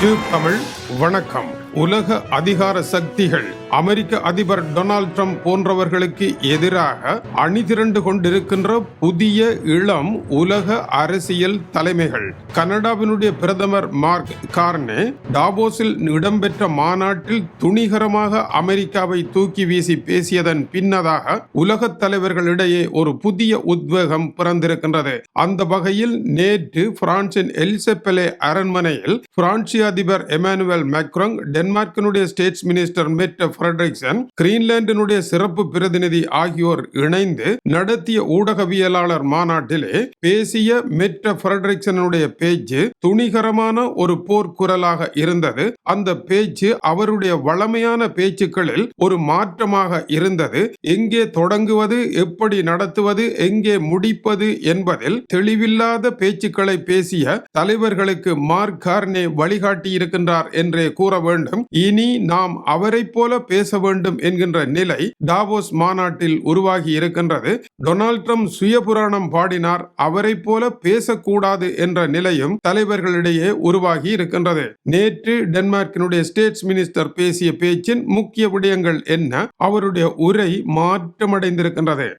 YouTube Tamil வணக்கம். உலக அதிகார சக்திகள் அமெரிக்க அதிபர் டொனால்ட் ட்ரம்ப் போன்றவர்களுக்கு எதிராக அணிதிரண்டு கொண்டிருக்கின்ற புதிய இளம் உலக அரசியல் தலைமைகள். கனடாவினுடைய பிரதமர் மார்க் கார்னே டாபோஸில் இடம்பெற்ற மாநாட்டில் துணிகரமாக அமெரிக்காவை தூக்கி வீசி பேசியதன் பின்னதாக உலக தலைவர்களிடையே ஒரு புதிய உத்வேகம் பிறந்திருக்கின்றது. அந்த வகையில் நேற்று பிரான்சின் எலிசபெலே அரண்மனையில் பிரான்சி அதிபர் எமானுவேல் மேக்ரோங் டென்மார்க்கினுடைய ஸ்டேட்ஸ் மினிஸ்டர் மெட் ஃபிரட்ரிக்சன் கிரீன்லாந்தினுடைய சிறப்பு பிரதிநிதி ஆகியோர் இணைந்து நடத்திய ஊடகவியலாளர் மாநாட்டிலே பேசிய மெட் ஃபிரட்ரிக்சனுடைய பேச்சு துணிகரமான ஒரு போர்க்குரலாக இருந்தது. அந்த பேச்சு அவருடைய வளமையான பேச்சுக்களில் ஒரு மாற்றமாக இருந்தது. எங்கே தொடங்குவது எப்படி நடத்துவது எங்கே முடிப்பது என்பதில் தெளிவில்லாத பேச்சுக்களை பேசிய தலைவர்களுக்கு மார்க் கார்னே வழிகாட்டி இருக்கின்றார் என்றே கூற வேண்டும். இனி நாம் அவரை போல பேச வேண்டும் என்கின்ற நிலை டாவோஸ் மாநாட்டில் உருவாகி இருக்கின்றது. டொனால்ட் ட்ரம்ப் சுயபுராணம் பாடினார். அவரை போல பேசக்கூடாது என்ற நிலையும் தலைவர்களிடையே உருவாகி இருக்கின்றது. நேற்று டென்மார்க்கினுடைய ஸ்டேட்ஸ் மினிஸ்டர் பேசிய பேச்சின் முக்கிய விடயங்கள் என்ன? அவருடைய உரை மாற்றமடைந்திருக்கின்றது.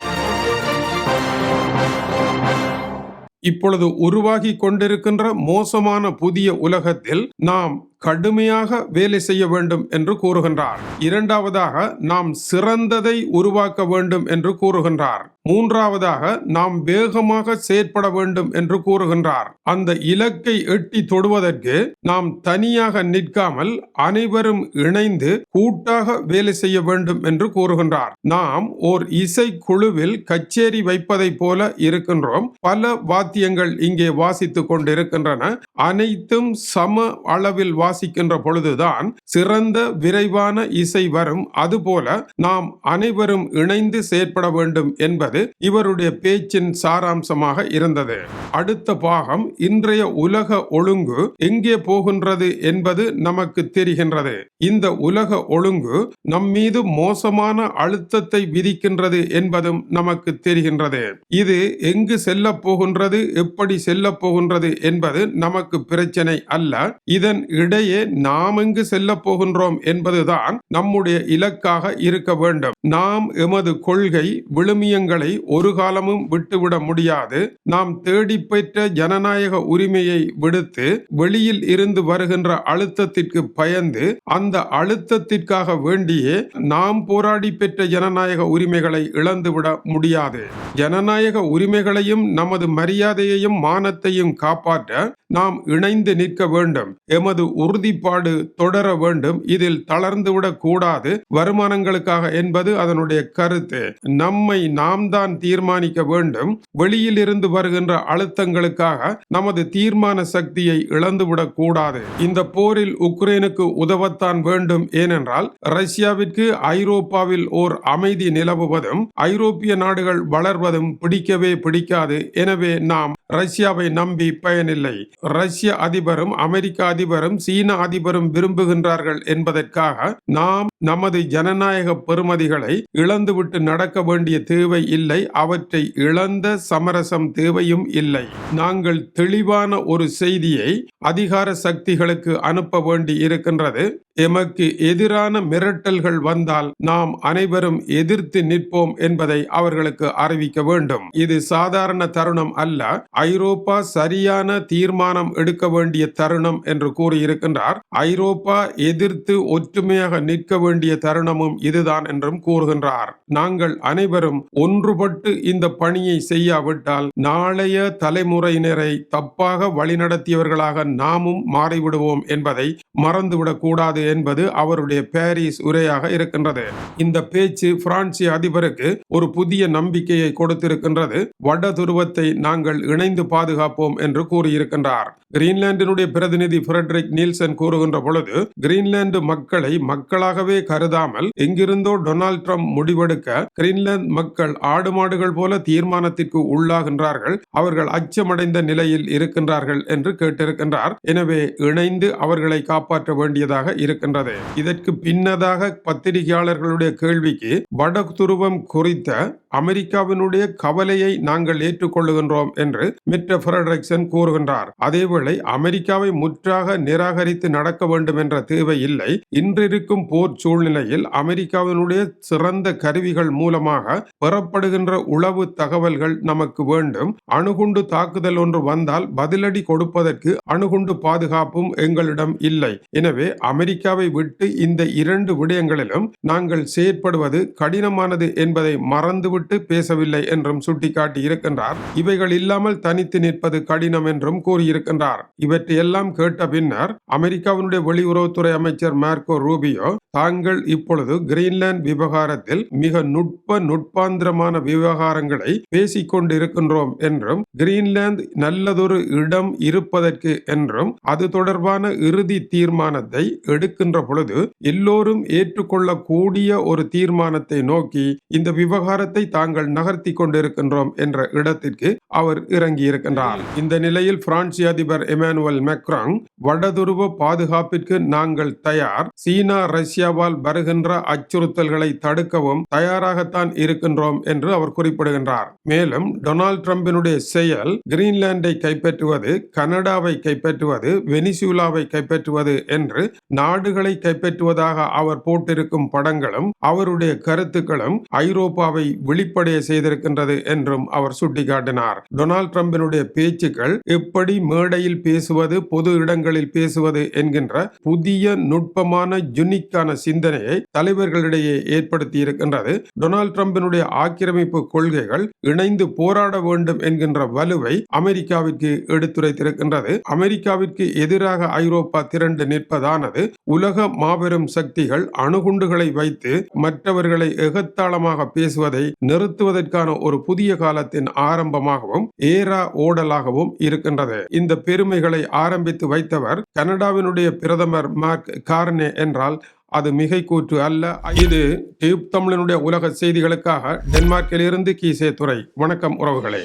இப்பொழுது உருவாகி கொண்டிருக்கின்ற மோசமான புதிய உலகத்தில் நாம் கடுமையாக வேலை செய்ய வேண்டும் என்று கூறுகின்றார். இரண்டாவதாக நாம் சிறந்ததை உருவாக்க வேண்டும் என்று கூறுகின்றார். மூன்றாவதாக நாம் வேகமாக செயற்பட வேண்டும் என்று கூறுகின்றார். அந்த இலக்கை எட்டி தொடுவதற்கு நாம் தனியாக நிற்காமல் அனைவரும் இணைந்து கூட்டாக வேலை செய்ய வேண்டும் என்று கூறுகின்றார். நாம் ஓர் இசை குழுவில் கச்சேரி வைப்பதை போல இருக்கின்றோம். பல வாத்தியங்கள் இங்கே வாசித்துக் கொண்டிருக்கின்றன. அனைத்தும் சம அளவில் வா வாசிக்கின்ற பொழுதுதான் சிறந்த விரைவான இசை வரும். அதுபோல நாம் அனைவரும் இணைந்து செயற்பட வேண்டும் என்பது இவருடைய பேச்சின் சாராம்சமாக இருந்தது. அடுத்த பாகம் இன்றைய உலக ஒழுங்கு எங்கே போகின்றது என்பது நமக்கு தெரிகின்றது. இந்த உலக ஒழுங்கு நம்மீது மோசமான அழுத்தத்தை விதிக்கின்றது என்பதும் நமக்கு தெரிகின்றது. இது எங்கு செல்ல போகின்றது எப்படி செல்ல போகின்றது என்பது நமக்கு பிரச்சனை அல்ல. இதன் இடை இடையே நாம் எங்கு செல்ல போகின்றோம் என்பதுதான் நம்முடைய இலக்காக இருக்க வேண்டும். நாம் எமது கொள்கை விழுமியங்களை ஒரு காலமும் விட்டுவிட முடியாது. நாம் தேடி பெற்ற ஜனநாயக உரிமையை விடுத்து வெளியில் இருந்து வருகின்ற அழுத்தத்திற்கு பயந்து அந்த அழுத்தத்திற்காக வேண்டியே நாம் போராடி பெற்ற ஜனநாயக உரிமைகளை இழந்துவிட முடியாது. ஜனநாயக உரிமைகளையும் நமது மரியாதையையும் மானத்தையும் காப்பாற்ற நாம் இணைந்து நிற்க வேண்டும். எமது உறுதிப்பாடு தொடர வேண்டும். இதில் தளர்ந்துவிடக் கூடாது. வருமானங்களுக்காக என்பது அதனுடைய கருத்து. நம்மை நாம் தான் தீர்மானிக்க வேண்டும். வெளியில் இருந்து வருகின்ற அழுத்தங்களுக்காக நமது தீர்மான சக்தியை இழந்துவிடக் கூடாது. இந்த போரில் உக்ரைனுக்கு உதவத்தான் வேண்டும். ஏனென்றால் ரஷ்யாவிற்கு ஐரோப்பாவில் ஓர் அமைதி நிலவுவதும் ஐரோப்பிய நாடுகள் வளர்வதும் பிடிக்கவே பிடிக்காது. எனவே நாம் ரஷ்யாவை நம்பி பயனில்லை. ரஷ்ய அதிபரும் அமெரிக்க அதிபரும் சீன அதிபரும் விரும்புகின்றார்கள் என்பதற்காக நாம் நமது ஜனநாயக பெறுமதிகளை இழந்துவிட்டு நடக்க வேண்டிய தேவை இல்லை. அவற்றை இழந்த சமரசம் தேவையும் இல்லை. நாங்கள் தெளிவான ஒரு செய்தியை அதிகார சக்திகளுக்கு அனுப்ப வேண்டி இருக்கின்றது. எமக்கு எதிரான மிரட்டல்கள் வந்தால் நாம் அனைவரும் எதிர்த்து நிற்போம் என்பதை அவர்களுக்கு அறிவிக்க வேண்டும். இது சாதாரண தருணம் அல்ல. ஐரோப்பா சரியான தீர்மானம் எடுக்க வேண்டிய தருணம் என்று கூறியிருக்கின்றார். ஐரோப்பா எதிர்த்து ஒற்றுமையாக நிற்க வேண்டிய தருணமும் இதுதான் என்றும் கூறுகின்றார். நாங்கள் அனைவரும் ஒன்றுபட்டு இந்த பணியை செய்யாவிட்டால் நாளைய தலைமுறையினரை தப்பாக வழிநடத்தியவர்களாக நாமும் மாறிவிடுவோம் என்பதை மறந்துவிடக் கூடாது என்பது அவருடைய பாரிஸ் உரையாக இருக்கின்றது. இந்த பேச்சு பிரான்சிய அதிபருக்கு ஒரு புதிய நம்பிக்கையை கொடுத்திருக்கின்றது. வட துருவத்தை நாங்கள் இணைந்து பாதுகாப்போம் என்று கூறியிருக்கின்றார். கிரீன்லாந்தினுடைய பிரதிநிதி பிரெட்ரிக் நீல்சன் கூறுகின்ற பொழுது கிரீன்லாந்து மக்களை மக்களாகவே கருதாமல் எங்கிருந்தோ டொனால்ட் ட்ரம்ப் முடிவெடுக்க கிரீன்லாந்து மக்கள் ஆடு மாடுகள் போல தீர்மானத்திற்கு உள்ளாகின்றார்கள். அவர்கள் அச்சமடைந்த நிலையில் இருக்கின்றார்கள் என்று கேட்டிருக்கின்றார். எனவே இணைந்து அவர்களை காப்பாற்ற வேண்டியதாக இருக்கின்றது. இதற்கு பின்னதாக பத்திரிகையாளர்களுடைய கேள்விக்கு வட துருவம் குறித்த அமெரிக்காவினுடைய கவலையை நாங்கள் ஏற்றுக்கொள்ளுகின்றோம் என்று மிஸ்டர் ஃபிரடரிக்சன் கூறுகின்றார். அதேவேளை அமெரிக்காவை முற்றாக நிராகரித்து நடக்க வேண்டும் என்ற தேவை இல்லை. இன்றிருக்கும் போர் சூழ்நிலையில் அமெரிக்காவினுடைய சிறந்த கருவிகள் மூலமாக பெறப்படுகின்ற உளவு தகவல்கள் நமக்கு வேண்டும். அணுகுண்டு தாக்குதல் ஒன்று வந்தால் பதிலடி கொடுப்பதற்கு அணுகுண்டு பாதுகாப்பும் எங்களிடம் இல்லை. எனவே அமெரிக்காவை விட்டு இந்த இரண்டு விடயங்களிலும் நாங்கள் செயற்படுவது கடினமானது என்பதை மறந்துவிட்டு பேசவில்லை என்றும் சுட்டிக்காட்டி இருக்கின்றார் இவைகள் இல்லாமல் தனித்து நிற்பது கடினம் என்றும் கூறியிருக்கின்றார். இவற்றையெல்லாம் கேட்ட பின்னர் அமெரிக்காவினுடைய வெளியுறவுத்துறை அமைச்சர் மார்க்கோ ரூபியோ தாங்கள் இப்பொழுது கிரீன்லாந்து விவகாரத்தில் மிக நுட்ப நுட்பாந்திரமான விவகாரங்களை பேசிக் கொண்டிருக்கின்றோம் என்றும் கிரீன்லாந்து நல்லதொரு இடம் இருப்பதற்கு என்றும் அது தொடர்பான இறுதி தீர்மானத்தை எடுக்கின்ற பொழுது எல்லோரும் ஏற்றுக்கொள்ளக்கூடிய ஒரு தீர்மானத்தை நோக்கி இந்த விவகாரத்தை தாங்கள் நகர்த்தி கொண்டிருக்கின்றோம் என்ற இடத்திற்கு அவர் இறங்கி இருக்கின்றார் இந்த நிலையில் பிரான்சி அதிபர் எமானுவல் மெக்ராங் வடதுருவ பாதுகாப்பிற்கு நாங்கள் தயார். சீனா ரஷ்யாவால் வருகின்ற அச்சுறுத்தல்களை தடுக்கவும் தயாராகத்தான் இருக்கின்றோம் என்று அவர் குறிப்பிடுகின்றார். மேலும் டொனால்ட் ட்ரம்பினுடைய செயல் கிரீன்லாந்தை கைப்பற்றுவது கனடாவை கைப்பற்றுவது வெனிசூலாவை கைப்பற்றுவது என்று நாடுகளை கைப்பற்றுவதாக அவர் போட்டிருக்கும் படங்களும் அவருடைய கருத்துக்களும் ஐரோப்பாவை வெளிப்படைய செய்திருக்கின்றது என்றும் அவர் சுட்டிக்காட்டினார். டொனால்ட் டிரம்பினுடைய பேச்சுக்கள் எப்படி மேடையில் பேசுவது பொது இடங்களில் பேசுவது என்கின்ற புதிய நுட்பமான யுனிக்கான சிந்தனையை தலைவர்களிடையே ஏற்படுத்தி இருக்கின்றது டொனால்ட் டிரம்பினுடைய ஆக்கிரமிப்பு கொள்கைகள் இணைந்து போராட வேண்டும் என்கின்ற வலுவை அமெரிக்காவிற்கு எடுத்துரைத்திருக்கின்றது. அமெரிக்காவிற்கு எதிராக ஐரோப்பா திரண்டு நிற்பதானது உலக மாபெரும் சக்திகள் அணுகுண்டுகளை வைத்து மற்றவர்களை எகத்தாளமாக பேசுவதை நிறுத்துவதற்கான ஒரு புதிய காலத்தின் ஆரம்பமாகவும் ஏரா ஓடலாகவும் இருக்கின்றது. இந்த பெருமைகளை ஆரம்பித்து வைத்தவர் கனடாவினுடைய பிரதமர் மார்க் கார்னே என்றால் அது மிகை கூற்று அல்ல. இது டியூப் தமிழனுடைய உலக செய்திகளுக்காக டென்மார்க்கிலிருந்து கீசே துறை வணக்கம் உறவுகளே.